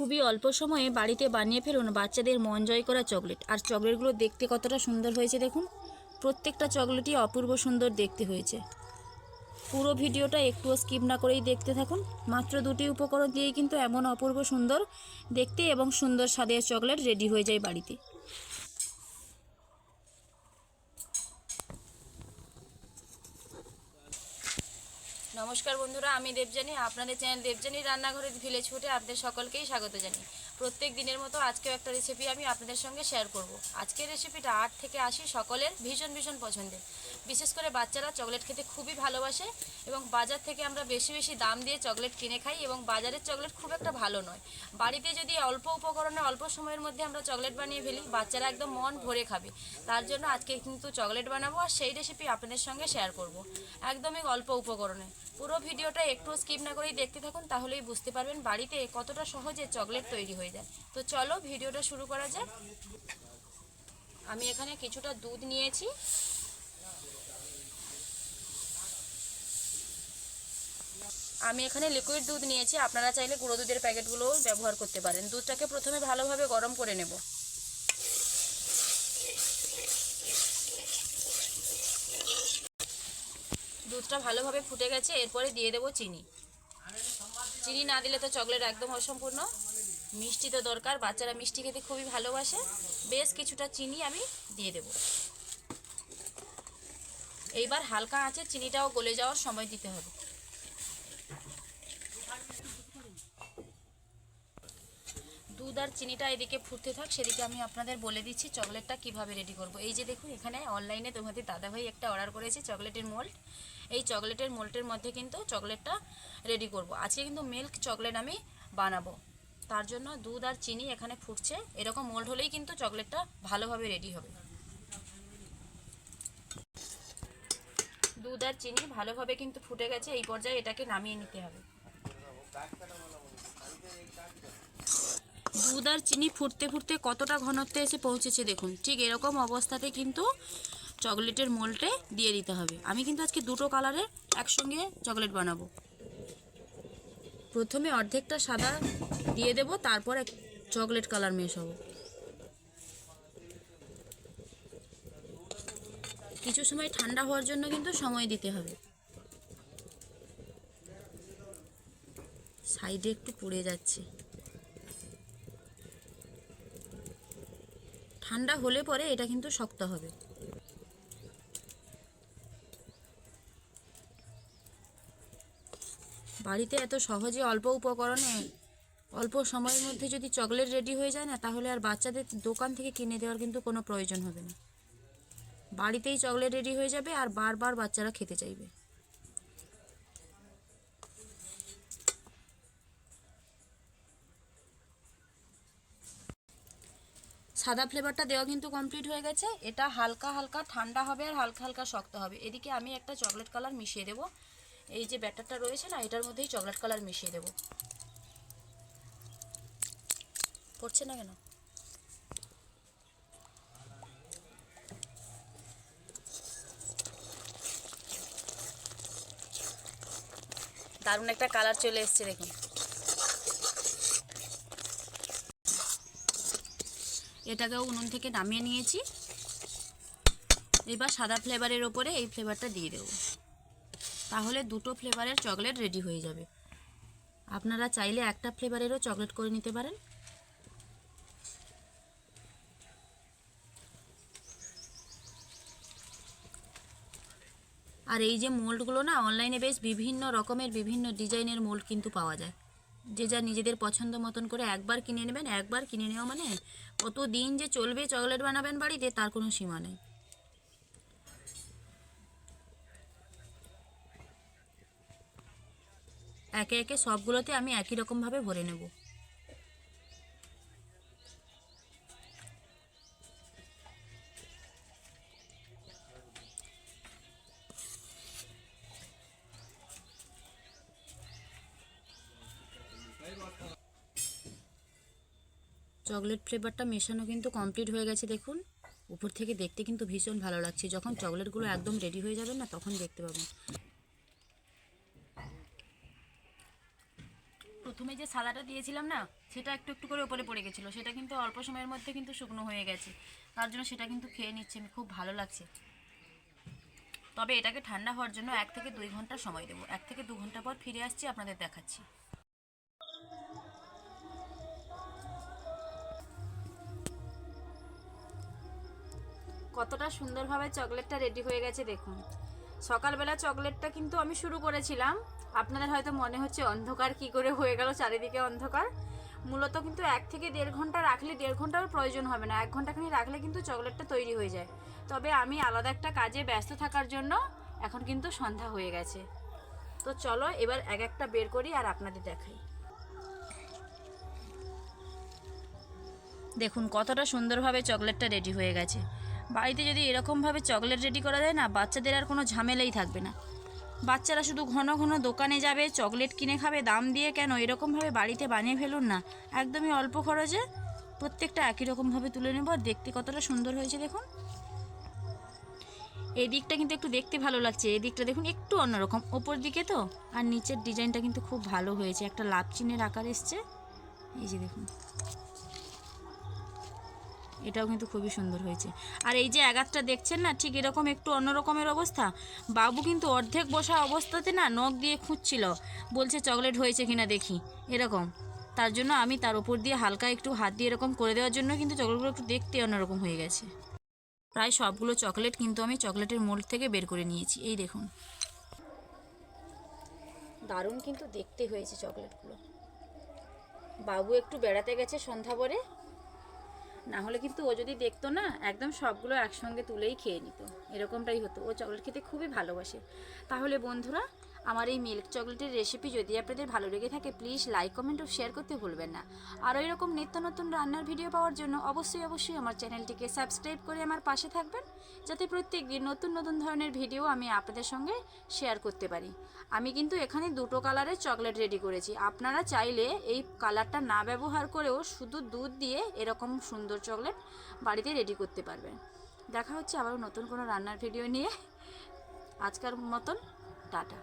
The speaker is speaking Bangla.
খুবই অল্প সময়ে বাড়িতে বানিয়ে ফেলুন। বাচ্চাদের মন জয় করা চকলেট। আর চকলেটগুলো দেখতে কতটা সুন্দর হয়েছে দেখুন। প্রত্যেকটা চকলেটই অপূর্ব সুন্দর দেখতে হয়েছে। পুরো ভিডিওটা একটুও স্কিপ না করেই দেখতে থাকুন। মাত্র দুটি উপকরণ দিয়েই কিন্তু এমন অপূর্ব সুন্দর দেখতে এবং সুন্দর স্বাদের চকলেট রেডি হয়ে যায় বাড়িতে। নমস্কার বন্ধুরা আমি দেবজানী আপনাদের চ্যানেল দেবজানী রান্নাঘরের ভিলেজ ফুটে আপনাদের সকলকেই স্বাগত জানাই প্রত্যেক দিনের মতো আজকেও একটা রেসিপি আমি আপনাদের সঙ্গে শেয়ার করব। আজকের রেসিপিটা আট থেকে আশি সকলের ভীষণ ভীষণ পছন্দের। বিশেষ করে বাচ্চারা চকলেট খেতে খুবই ভালোবাসে এবং বাজার থেকে আমরা বেশি বেশি দাম দিয়ে চকলেট কিনে খাই এবং বাজারের চকলেট খুব একটা ভালো নয়। বাড়িতে যদি অল্প উপকরণে অল্প সময়ের মধ্যে আমরা চকলেট বানিয়ে ফেলি, বাচ্চারা একদম মন ভরে খাবে। তার জন্য আজকে কিন্তু চকলেট বানাবো আর সেই রেসিপি আপনাদের সঙ্গে শেয়ার করব। একদমই অল্প উপকরণে। পুরো ভিডিওটা একটু স্কিপ না করেই দেখতে থাকুন, তাহলেই বুঝতে পারবেন বাড়িতে কতটা সহজে চকলেট তৈরি হয়ে যায়। তো চলো ভিডিওটা শুরু করা যাক। আমি এখানে কিছুটা দুধ নিয়েছি। আমি এখানে লিকুইড দুধ নিয়েছি। আপনারা চাইলে গুঁড়ো দুধের প্যাকেটগুলোও ব্যবহার করতে পারেন। দুধটাকে প্রথমে ভালোভাবে গরম করে নেব। দুধটা ভালোভাবে ফুটে গেছে। এরপরে দিয়ে দেবো চিনি। চিনি না দিলে তো চকলেট একদম অসম্পূর্ণ। মিষ্টি তো দরকার, বাচ্চারা মিষ্টি খেতে খুবই ভালোবাসে। বেশ কিছুটা চিনি আমি দিয়ে দেব। এইবার হালকা আঁচে চিনিটাও গলে যাওয়ার সময় দিতে হবে। দুধ আর চিনিটা এদিকে ফুটতে থাক, সেদিকে আমি আপনাদের বলে দিচ্ছি চকলেটটা কীভাবে রেডি করব। এই যে দেখুন, এখানে অনলাইনে তোমাদের দাদাভাই একটা অর্ডার করেছে চকলেটের মোল্ড এই চকলেটের মোল্টের মধ্যে কিন্তু চকলেটটা রেডি করব। আজকে কিন্তু মিল্ক চকলেট আমি বানাবো। তার জন্য দুধ আর চিনি এখানে ফুটছে। এরকম মোল্ড হলেই কিন্তু চকলেটটা ভালোভাবে রেডি হবে। দুধ আর চিনি ভালোভাবে কিন্তু ফুটে গেছে, এই পর্যায়ে এটাকে নামিয়ে নিতে হবে। দুধ আর চিনি ফুটতে ফুটতে কতটা ঘনত্বে এসে পৌঁছেছে দেখুন। ঠিক এরকম অবস্থাতে কিন্তু চকলেটের মোলটে দিয়ে দিতে হবে। আমি কিন্তু আজকে দুটো কালারের একসঙ্গে চকলেট বানাবো। প্রথমে অর্ধেকটা সাদা দিয়ে দেব, তারপর এক চকলেট কালার মেশাবো। কিছু সময় ঠান্ডা হওয়ার জন্য কিন্তু সময় দিতে হবে। সাইডে একটু পুড়ে যাচ্ছে। ঠান্ডা হলে পরে এটা কিন্তু শক্ত হবে। বাড়িতে এত সহজে অল্প উপকরণে, অল্প সময়ের মধ্যে যদি চকলেট রেডি হয়ে যায় না, তাহলে আর বাচ্চাদের দোকান থেকে কিনে দেওয়ার কিন্তু কোনো প্রয়োজন হবে না। বাড়িতেই চকলেট রেডি হয়ে যাবে আর বারবার বাচ্চারা খেতে চাইবে। সাদা ফ্লেভারটা দেওয়া কিন্তু কমপ্লিট হয়ে গেছে। এটা হালকা হালকা ঠান্ডা হবে আর হালকা হালকা শক্ত হবে। এদিকে আমি একটা চকলেট কালার মিশিয়ে দেব। এই যে ব্যাটারটা রয়েছে না, এটার মধ্যেই চকলেট কালার মিশিয়ে দেব। পড়ছে না কেন? দারুণ একটা কালার চলে এসছে দেখুন এটাকেও উনুন থেকে নামিয়ে নিয়েছি। এবার সাদা ফ্লেভারের ওপরে এই ফ্লেভারটা দিয়ে দেবো। তাহলে দুটো ফ্লেভারের চকলেট রেডি হয়ে যাবে। আপনারা চাইলে একটা ফ্লেভারেরও চকলেট করে নিতে পারেন। আর এই যে মোল্ডগুলো না, অনলাইনে বেশ বিভিন্ন রকমের, বিভিন্ন ডিজাইনের মোল্ড কিন্তু পাওয়া যায়। যে যা নিজেদের পছন্দ মতন করে একবার কিনে নেবেন, একবার কিনে নেওয়া মানে কত দিন যে চলবে চকলেট বানাবেন বাড়িতে, তার কোনো সীমা নেই। একে একে সবগুলোতে আমি একই রকমভাবে ভরে নেব। চকলেট ফ্লেভারটা মেশানো কিন্তু কমপ্লিট হয়ে গেছে, দেখুন। উপর থেকে দেখতে কিন্তু ভীষণ ভালো লাগছে। যখন চকলেটগুলো একদম রেডি হয়ে যাবে না, তখন দেখতে পাবেন। প্রথমে যে সাদাটা দিয়েছিলাম না, সেটা একটু একটু করে উপরে পড়ে গেছিল। সেটা কিন্তু অল্প সময়ের মধ্যে কিন্তু শুকনো হয়ে গেছে। তার জন্য সেটা কিন্তু খেয়ে নিচ্ছে আমি, খুব ভালো লাগছে। তবে এটাকে ঠান্ডা হওয়ার জন্য এক থেকে দুই ঘণ্টা সময় দেবো। এক থেকে দু ঘণ্টা পর ফিরে আসছি, আপনাদের দেখাচ্ছি। কতটা সুন্দরভাবে চকলেটটা রেডি হয়ে গেছে দেখুন। সকালবেলা চকলেটটা কিন্তু আমি শুরু করেছিলাম আপনাদের হয়তো মনে হচ্ছে অন্ধকার কি করে হয়ে গেল চারিদিকে অন্ধকার। মূলত কিন্তু এক থেকে দেড় ঘণ্টা রাখলে দেড় ঘণ্টার প্রয়োজন হবে না, এক ঘন্টাখানি রাখলে কিন্তু চকলেটটা তৈরি হয়ে যায়। তবে আমি আলাদা একটা কাজে ব্যস্ত থাকার জন্য এখন কিন্তু সন্ধ্যা হয়ে গেছে। তো চলো এবার এক একটা বের করি আর আপনাদের দেখাই। দেখুন কতটা সুন্দরভাবে চকলেটটা রেডি হয়ে গেছে। বাড়িতে যদি এরকমভাবে চকলেট রেডি করা যায় না, বাচ্চাদের আর কোনো ঝামেলাই থাকবে না। বাচ্চারা শুধু ঘন ঘন দোকানে যাবে, চকলেট কিনে খাবে, দাম দিয়ে কেন? এরকমভাবে বাড়িতে বানিয়ে ফেলুন না। একদমই অল্প খরচে প্রত্যেকটা একই রকমভাবে তুলে নেব। আর দেখতে কতটা সুন্দর হয়েছে দেখুন। এই দিকটা কিন্তু একটু দেখতে ভালো লাগছে। এই দিকটা দেখুন, একটু অন্যরকম ওপর দিকে তো? আর নিচের ডিজাইনটা কিন্তু খুব ভালো হয়েছে। একটা লাভ চিহ্নের আকার এসছে। এই যে দেখুন। এটাও কিন্তু খুবই সুন্দর হয়েছে। আর এই যে আঘাতটা দেখছেন না, ঠিক এরকম একটু অন্য রকমের অবস্থা। বাবু কিন্তু অর্ধেক বসা অবস্থাতে না নখ দিয়ে খুঁজছিল, বলছে চকলেট হয়েছে কিনা দেখি, এরকম। তার জন্য আমি তার উপর দিয়ে হালকা একটু হাত দিয়ে এরকম করে দেওয়ার জন্য কিন্তু চকলেটগুলো একটু দেখতে অন্যরকম হয়ে গেছে। প্রায় সবগুলো চকলেট কিন্তু আমি চকলেটের মোল্ড থেকে বের করে নিয়েছি, এই দেখুন। দারুণ কিন্তু দেখতে হয়েছে চকলেটগুলো। বাবু একটু বেড়াতে গেছে সন্ধ্যা পরে না হলে কিন্তু ও যদি দেখতো না, একদম সবগুলো একসঙ্গে তুলেই খেয়ে নিত। এরকমটাই হতো। ও চকলেট খেতে খুবই ভালোবাসে। তাহলে বন্ধুরা আমার এই মিল্ক চকলেটের রেসিপি যদি আপনাদের ভালো লেগে থাকে প্লিজ লাইক কমেন্ট ও শেয়ার করতে ভুলবেন না। আর এরকম নিত্য নতুন রান্নার ভিডিও পাওয়ার জন্য অবশ্যই অবশ্যই আমার চ্যানেলটিকে সাবস্ক্রাইব করে আমার পাশে থাকবেন, যাতে প্রত্যেক দিন নতুন নতুন ধরনের ভিডিও আমি আপনাদের সঙ্গে শেয়ার করতে পারি। আমি কিন্তু এখানে দুটো কালারের চকলেট রেডি করেছি। আপনারা চাইলে এই কালারটা না ব্যবহার করেও শুধু দুধ দিয়ে এরকম সুন্দর চকলেট বাড়িতে রেডি করতে পারবেন। দেখা হচ্ছে আবারও নতুন কোনো রান্নার ভিডিও নিয়ে। আজকার মতন, টাটা।